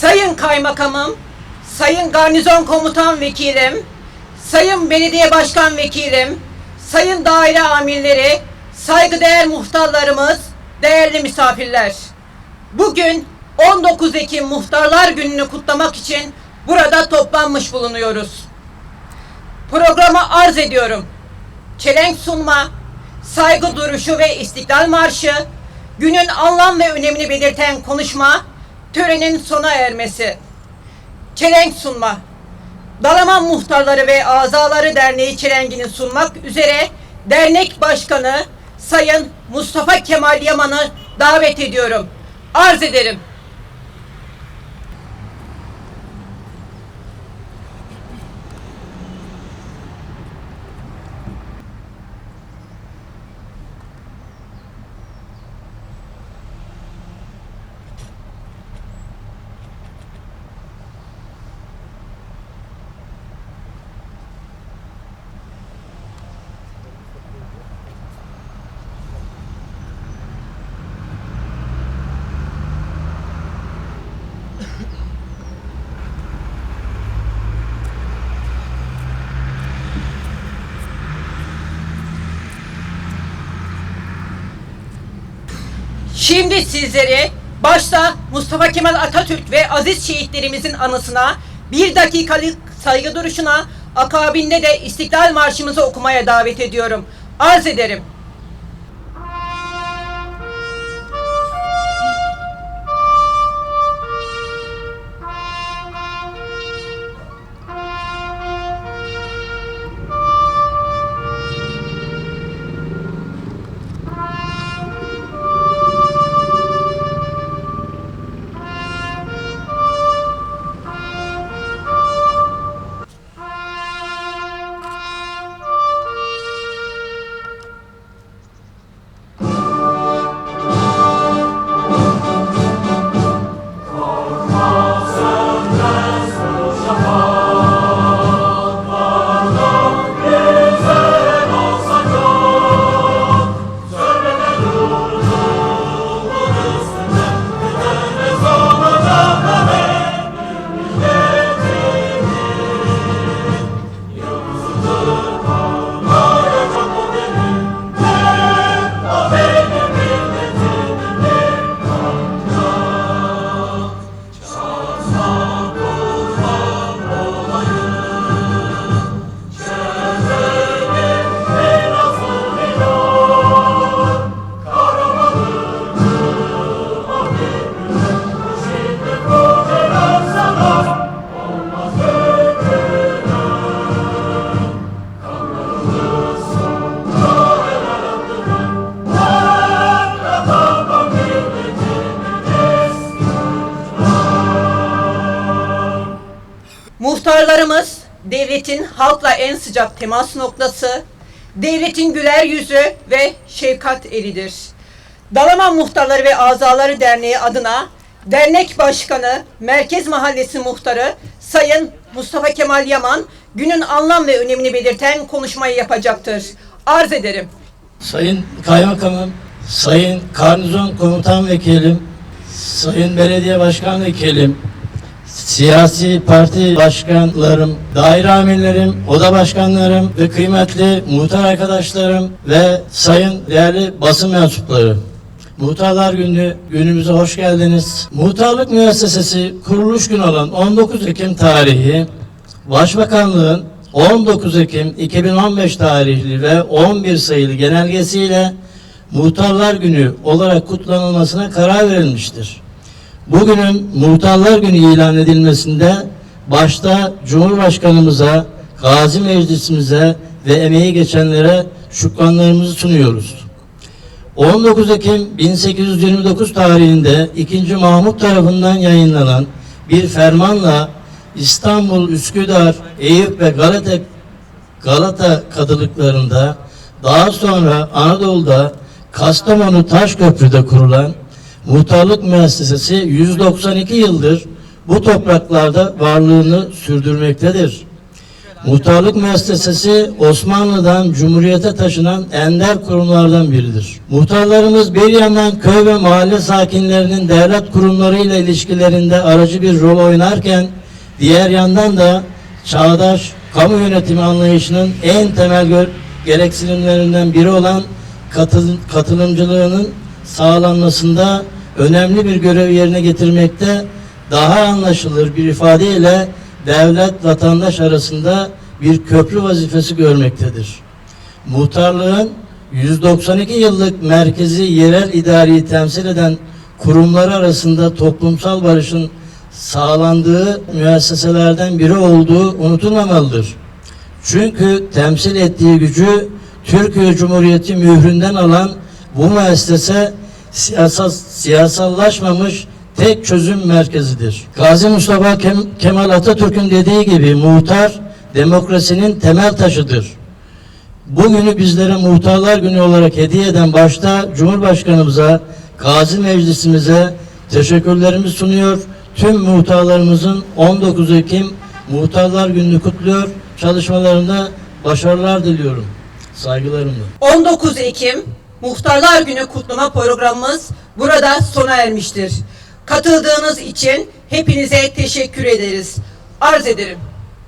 Sayın Kaymakamım, Sayın Garnizon Komutan Vekilim, Sayın Belediye Başkan Vekilim, Sayın Daire Amirleri, saygıdeğer muhtarlarımız, değerli misafirler. Bugün 19 Ekim Muhtarlar Günü'nü kutlamak için burada toplanmış bulunuyoruz. Programa arz ediyorum. Çelenk sunma, saygı duruşu ve istiklal marşı, günün anlam ve önemini belirten konuşma, törenin sona ermesi. Çelenk sunma. Dalaman Muhtarları ve Azaları Derneği çelengini sunmak üzere dernek başkanı Sayın Mustafa Kemal Yaman'ı davet ediyorum. Arz ederim. Şimdi sizleri başta Mustafa Kemal Atatürk ve aziz şehitlerimizin anısına bir dakikalık saygı duruşuna akabinde de İstiklal Marşımızı okumaya davet ediyorum. Arz ederim. Muhtarlarımız devletin halkla en sıcak temas noktası, devletin güler yüzü ve şefkat elidir. Dalaman Muhtarları ve Azaları Derneği adına dernek başkanı, Merkez Mahallesi muhtarı Sayın Mustafa Kemal Yaman günün anlam ve önemini belirten konuşmayı yapacaktır. Arz ederim. Sayın Kaymakamım, Sayın Karnizon Komutan Vekilim, Sayın Belediye Başkan Vekilim, siyasi parti başkanlarım, daire amirlerim, oda başkanlarım ve kıymetli muhtar arkadaşlarım ve sayın değerli basın mensupları. Muhtarlar Günü günümüze hoş geldiniz. Muhtarlık müessesesi kuruluş günü olan 19 Ekim tarihi Başbakanlığın 19 Ekim 2015 tarihli ve 11 sayılı genelgesiyle Muhtarlar Günü olarak kutlanılmasına karar verilmiştir. Bugünün Muhtarlar Günü ilan edilmesinde başta Cumhurbaşkanımıza, Gazi Meclisimize ve emeği geçenlere şükranlarımızı sunuyoruz. 19 Ekim 1829 tarihinde 2. Mahmut tarafından yayınlanan bir fermanla İstanbul, Üsküdar, Eyüp ve Galata, Galata kadılıklarında daha sonra Anadolu'da Kastamonu Taşköprü'de kurulan muhtarlık müessesesi 192 yıldır bu topraklarda varlığını sürdürmektedir. Muhtarlık müessesesi Osmanlı'dan Cumhuriyete taşınan ender kurumlardan biridir. Muhtarlarımız bir yandan köy ve mahalle sakinlerinin devlet kurumlarıyla ilişkilerinde aracı bir rol oynarken diğer yandan da çağdaş kamu yönetimi anlayışının en temel gereksinimlerinden biri olan katıl- katılımcılığının sağlanmasında önemli bir görev yerine getirmekte daha anlaşılır bir ifadeyle devlet vatandaş arasında bir köprü vazifesi görmektedir. Muhtarlığın 192 yıllık merkezi yerel idareyi temsil eden kurumları arasında toplumsal barışın sağlandığı müesseselerden biri olduğu unutulmamalıdır. Çünkü temsil ettiği gücü Türkiye Cumhuriyeti mühründen alan bu müessese siyasal, siyasallaşmamış tek çözüm merkezidir. Gazi Mustafa Kem- Kemal Atatürk'ün dediği gibi muhtar demokrasinin temel taşıdır. Bugünü bizlere Muhtarlar Günü olarak hediye eden başta Cumhurbaşkanımıza, Gazi Meclisimize teşekkürlerimi sunuyor. Tüm muhtarlarımızın 19 Ekim Muhtarlar Günü'nü kutluyor. Çalışmalarında başarılar diliyorum. Saygılarımla. 19 Ekim Muhtarlar Günü kutlama programımız burada sona ermiştir. Katıldığınız için hepinize teşekkür ederiz. Arz ederim.